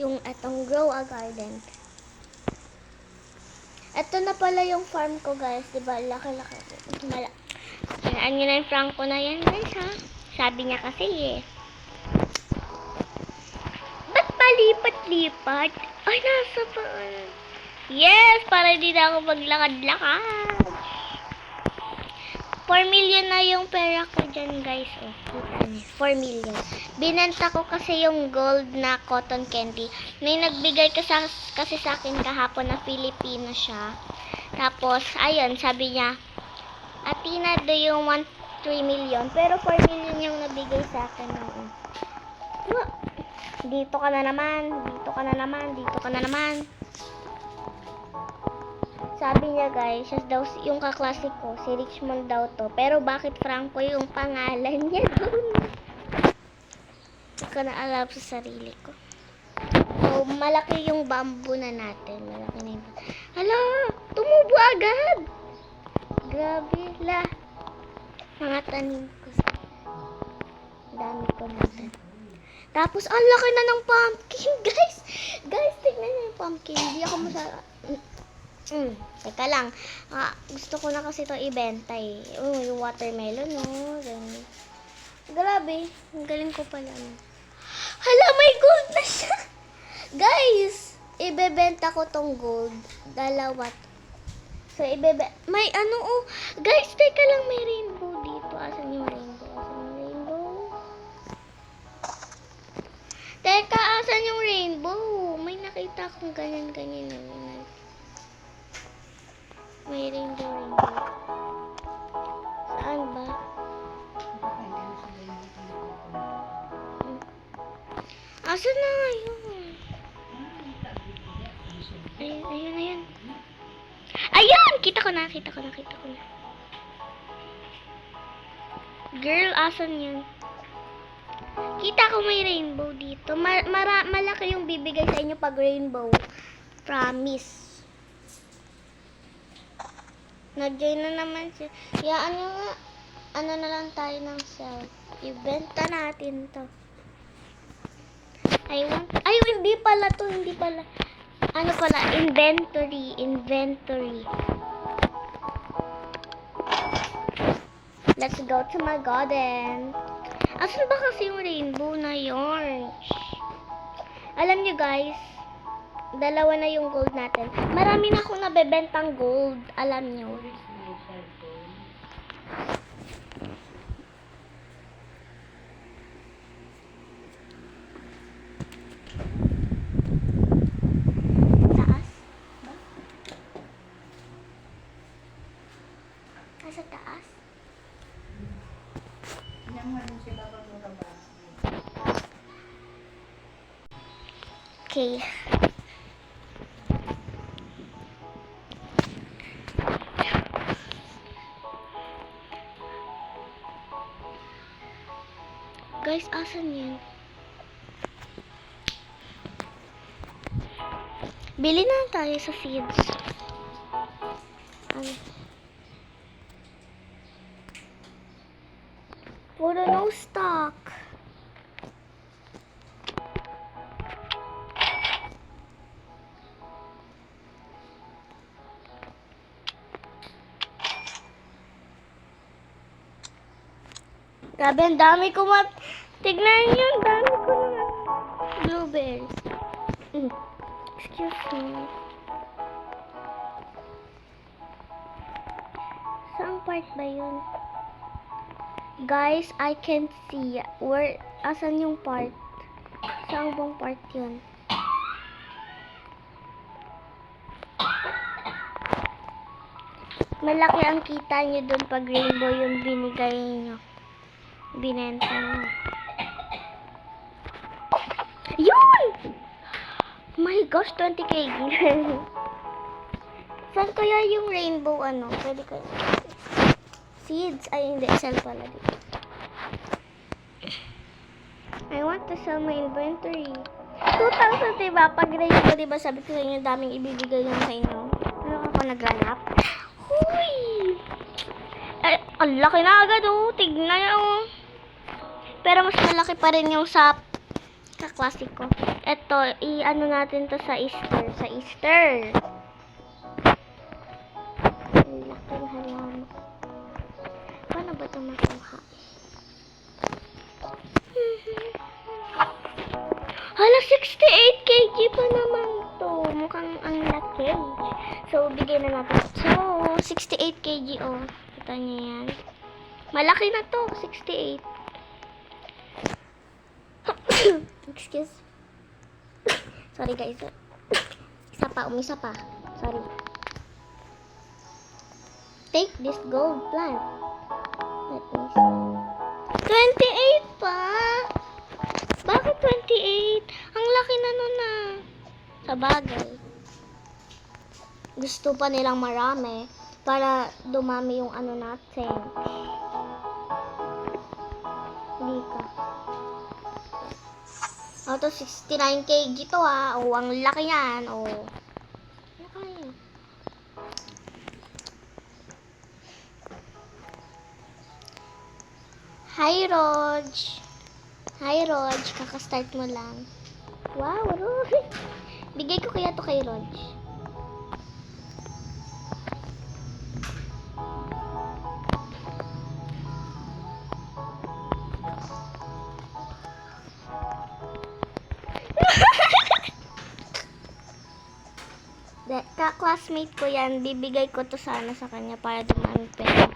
yung etong grow a garden. Ito na pala yung farm ko, guys. Diba? Laki-laki. Mala. Yan yun ang Franco na yan, guys, ha? Sabi niya kasi, eh. Ba't palipat-lipat? Ay, nasa pa. Yes! Para hindi na ako maglakad-lakad. 4 million na yung pera ko dyan, guys. Oh, niyo. 4 million. Binenta ko kasi yung gold na cotton candy. May nagbigay ka sa, kasi sa akin kahapon na Filipino siya. Tapos, ayun, sabi niya, Atina, do you want 3 million? Pero 4 million yung nabigay sa akin. Oo. Wa- Dito ka na naman, dito ka na naman, dito ka na naman. Sabi niya guys, siya daw yung kaklase ko, si Richmond daw to. Pero bakit Franco yung pangalan niya doon? Hindi ko na alam sa sarili ko. So, malaki yung bamboo na natin. Malaki na yung Hala, tumubo agad! Grabe la. Mga tanim ko. Dami ko natin. Tapos, ang laki na ng pumpkin, guys! Guys, tignan niyo yung pumpkin. Hindi ako masara... Mm, teka lang. Ah, gusto ko na kasi ito ibenta eh. Oh, yung watermelon, oh. Ganun. Grabe. Ang galing ko pala. no. Hala, may gold na siya. Guys, ibebenta ko tong gold. Dalawa. So, ibebe... May ano, oh. Guys, teka lang, may rainbow dito. Asan yung rainbow? Asan yung rainbow? Teka, asan yung rainbow? May nakita akong ganyan-ganyan na yun. May rainbow, rainbow. Saan ba? Asan na nga yun? Ayun, ayun, ayun. Ayun! Kita ko na, kita ko na, kita ko na. Girl, asan yun? Kita ko may rainbow dito. Ma- mara- malaki yung bibigay sa inyo pag rainbow. Promise. Nag-join na naman siya. Ya, ano nga? Ano na lang tayo ng sell. Ibenta natin to. I want... Ay, hindi pala to. Hindi pala. Ano pala? Inventory. Inventory. Let's go to my garden. Asan ba kasi yung rainbow na yun? Alam nyo guys, dalawa na yung gold natin. Marami na akong nabebentang gold. Alam nyo. Nasa taas? Okay. Guys, asan yun? Bili na tayo sa feeds. Grabe, ang dami ko mat... Tignan niyo, ang dami ko na... Blueberries. Mm. Excuse me. Saan part ba yun? Guys, I can't see. Where, asan yung part? Saan bang part yun? Malaki ang kita nyo dun pag rainbow yung binigay nyo. Binenta nyo. Yun! My gosh, 20k. Saan kaya yung rainbow ano? Pwede kaya. Seeds. Ay, hindi. Sell pala dito. I want to sell my inventory. 2,000, diba? Pag rainbow, diba? Sabi ko sa inyo, daming ibibigay yun sa inyo. Ano ako naghanap? Huy! Eh, ang laki na agad, oh. Tignan niyo, oh. Pero mas malaki pa rin yung sa kaklase ko. Ito, i-ano natin to sa Easter. Sa Easter. Ang laki ng halaman. Paano ba ito makuha? Hala, 68 kg pa naman to. Mukhang ang laki. So, bigay na natin. So, 68 kg, oh. Kita niyo yan. Malaki na to, 68. Excuse. Sorry guys. Isa pa, umisa pa. Sorry. Take this gold plant. Let me see. 28 pa? Bakit 28? Ang laki na nun na. Sa bagay. Gusto pa nilang marami para dumami yung ano natin. Hindi ka. Oh, to 69 kg to ha. Oh, ang laki yan. Oh. Ano? Hi, Rog. Hi, Rog. Kakastart mo lang. Wow, Rog. Bigay ko kaya to kay Rog. Ka-classmate ko yan, bibigay ko to sana sa kanya para dumami pera.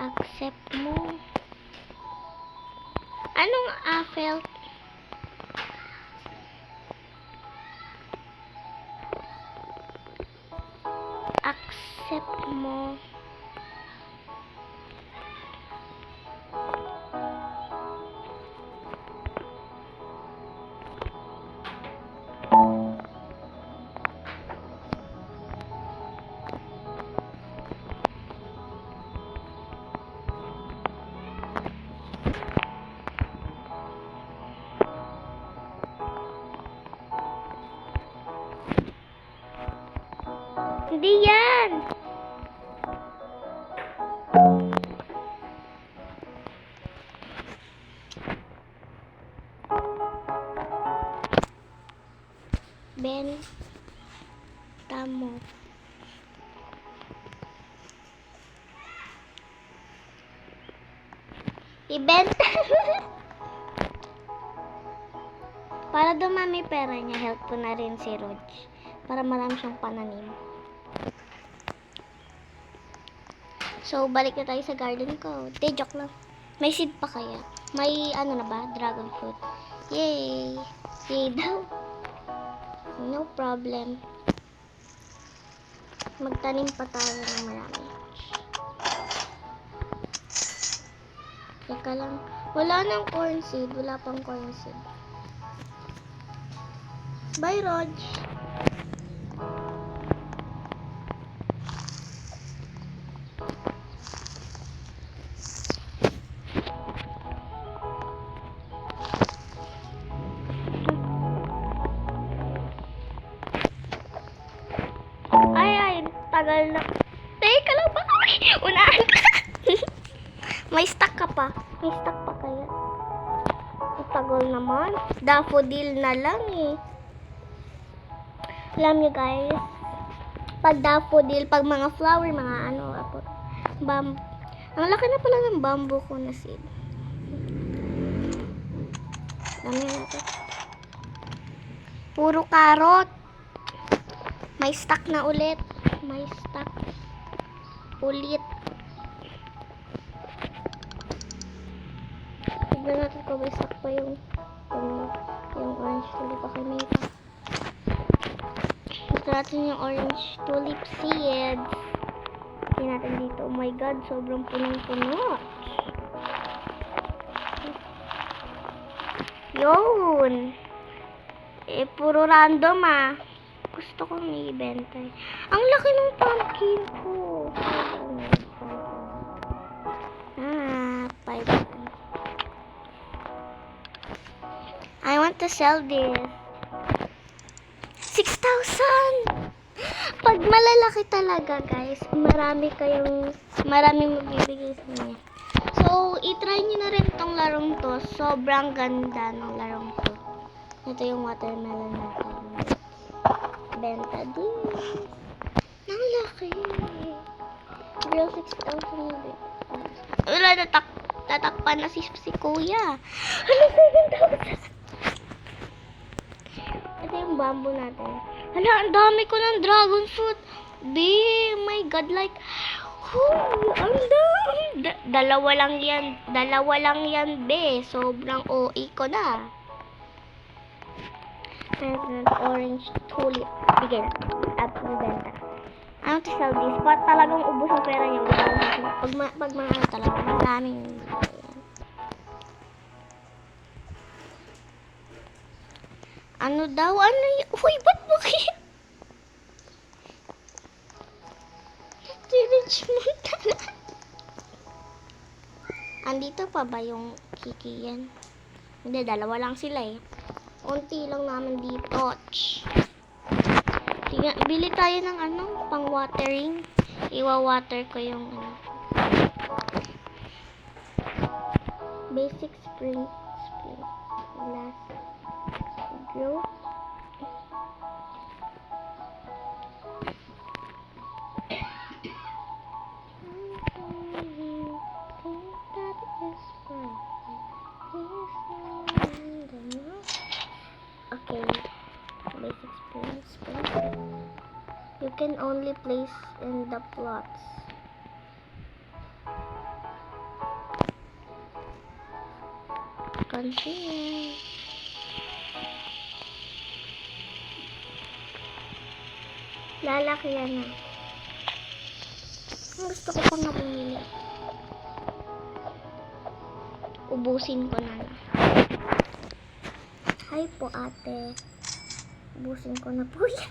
Accept mo. Anong affelt? Accept mo. Hindi yan. Ben, tamo. Ibenta. Para dumami pera niya, help ko na rin si Rog. Para marami siyang pananim. So, balik na tayo sa garden ko. Te, joke lang. May seed pa kaya? May, ano na ba? Dragon fruit. Yay! Yay daw. No problem. Magtanim pa tayo ng marami. Teka lang. Wala nang corn seed. Wala pang corn seed. Bye, Rog. Daffodil na lang eh. Alam nyo guys, pag daffodil, pag mga flower, mga ano, apo, bam, ang laki na pala ng bamboo ko na seed. Dami natin. Puro carrot. May stock na ulit. May stock ulit. Tignan natin kung may stock pa yung orange tulip pa kay Mika. Gusto natin yung orange tulip seeds. Tingnan natin dito. Oh my god, sobrang punong-puno. Yun. Eh, puro random ah. Gusto kong i-ibenta. Ang laki ng pumpkin ko. To sell this. 6,000! Pag malalaki talaga, guys, marami kayong, marami magbibigay sa inyo. So, itry nyo na rin tong larong to. Sobrang ganda ng larong to. Ito yung watermelon natin. Benta din. Ang laki. Real 6,000 yung benta. Wala, natak tatakpan na si, si kuya. Ano, 7,000? Yung bamboo natin. Hala, ang dami ko ng dragon fruit. Be, my God, like, oh, ang dami. Da- dalawa lang yan, dalawa lang yan, be. Sobrang OE ko na. Meron orange tulip. Bigay na. At benta. Ano to sell this? Ba't talagang ubos ang pera niyo? Pag, ma pag mga talaga, maraming Ano daw? Ano y- Uy, ba't mo Richmond talaga. Andito pa ba yung kiki yan? Hindi, dalawa lang sila eh. Unti lang naman dito. Sige, bili tayo ng ano, pang watering. Iwa-water ko yung ano. Basic spring spring glass grow. Okay, basic spring spring. You can only place in the plots. Continue. Lalaki yan na. Ang gusto ko pang bumili. Ubusin ko na lang. Hi po ate. Ubusin ko na po yan.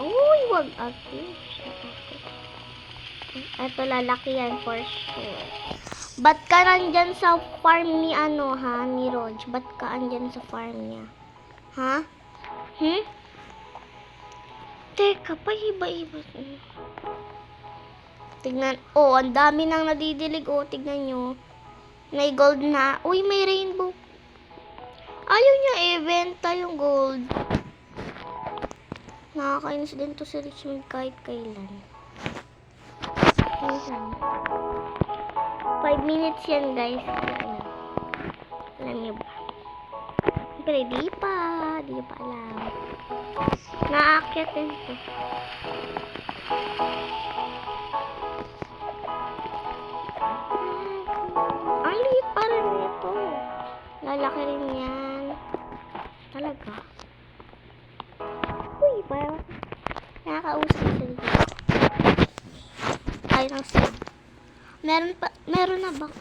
Uy, wag ako. Ito lalaki yan for sure. Ba't ka nandyan sa farm ni ano ha, ni Rog? Ba't ka andyan sa farm niya? Ha? Hmm? Teka, pahiba-iba. Tignan. Oh, ang dami nang nadidilig. Oh, tignan nyo. May gold na. Uy, may rainbow. Ayaw niya i-benta yung gold. Nakakainis din to si Richmond kahit kailan. Kailan. 5 minutes yan guys. Alam niyo ba? Pero di pa. Di pa alam. Naakit din to. Ang liit pa rin ito. Lalaki rin yan. Talaga. Uy, parang nakakausap. Meron pa, meron na bang?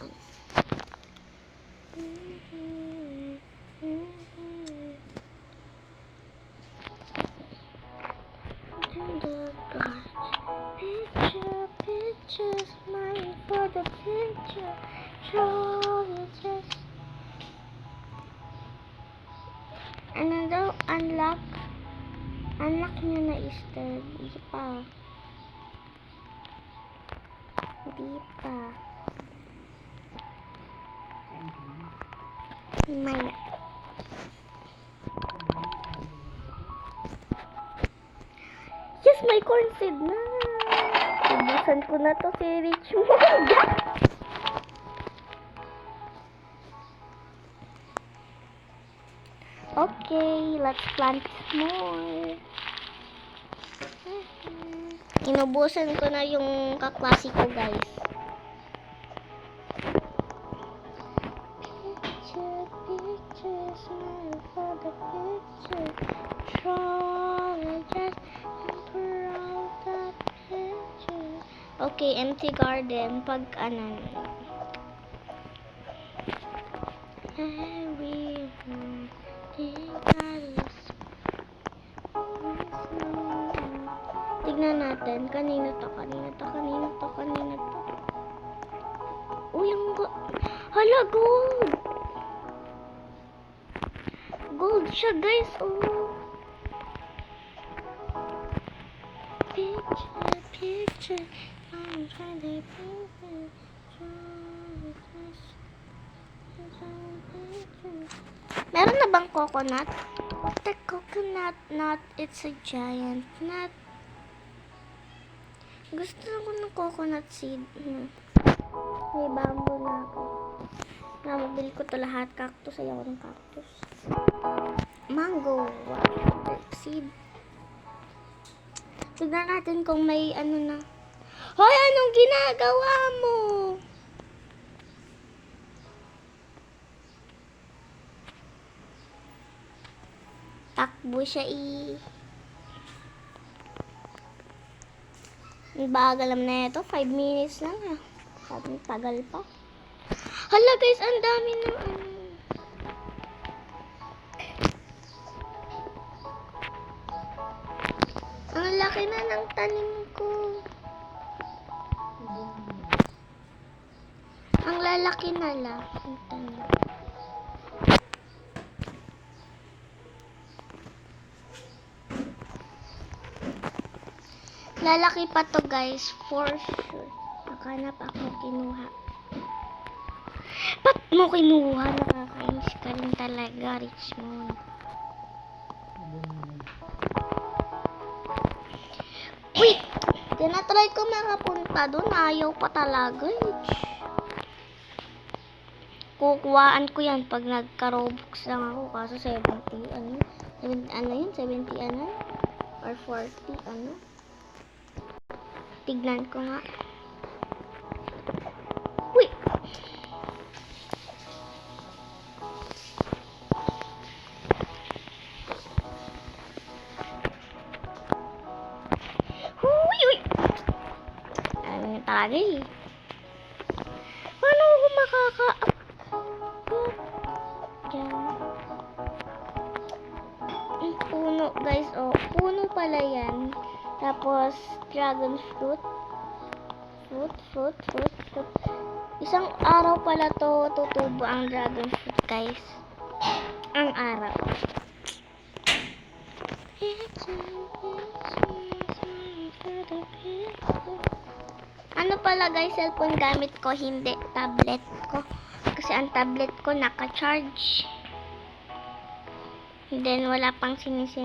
Maya. Yes, may corn seed na. Ubusan ko na to si Richmond. okay, let's plant more. Inubusan ko na yung kaklase ko, guys. Okay, empty garden. Pag ano. Tignan natin. Kanino to? Kanino to? Kanino to? Kanino to? Uy, ang ga... Hala, gold! Siya, guys. Oh. Picture, picture. I'm trying to picture. Meron na bang coconut? The coconut nut, it's a giant nut. Gusto ko ng coconut seed. Hmm. May bamboo na ako. Na, mabili ko to lahat. Cactus. Ayaw ng cactus. Mango. Seed. Tignan natin kung may ano na. Hoy, anong ginagawa mo? Takbo siya i. Ang bagal naman na ito. 5 minutes lang ah. Sabi, tagal pa. Hala guys, ang dami na ano. Laki na ng tanim ko. Ang lalaki na lang. Ang tanim. Lalaki pa to guys, for sure. Nakanap ako kinuha. Ba't mo kinuha? Nakakainis ka rin talaga, Richmond. Uy! Tinatry ko makapunta doon. Ayaw pa talaga. eh. Kukuhaan ko yan pag nagka-robux lang ako. Kaso 70, ano? 70, ano yun? 70 ano? Or 40, ano? Tignan ko nga. Puno, guys. Oh, puno pala yan. Tapos, dragon fruit. Fruit, fruit, fruit, fruit. Isang araw pala to tutubo ang dragon fruit, guys. Ang araw. Ano pala guys, cellphone gamit ko, hindi tablet ko. Kasi ang tablet ko naka-charge. Then wala pang sinisin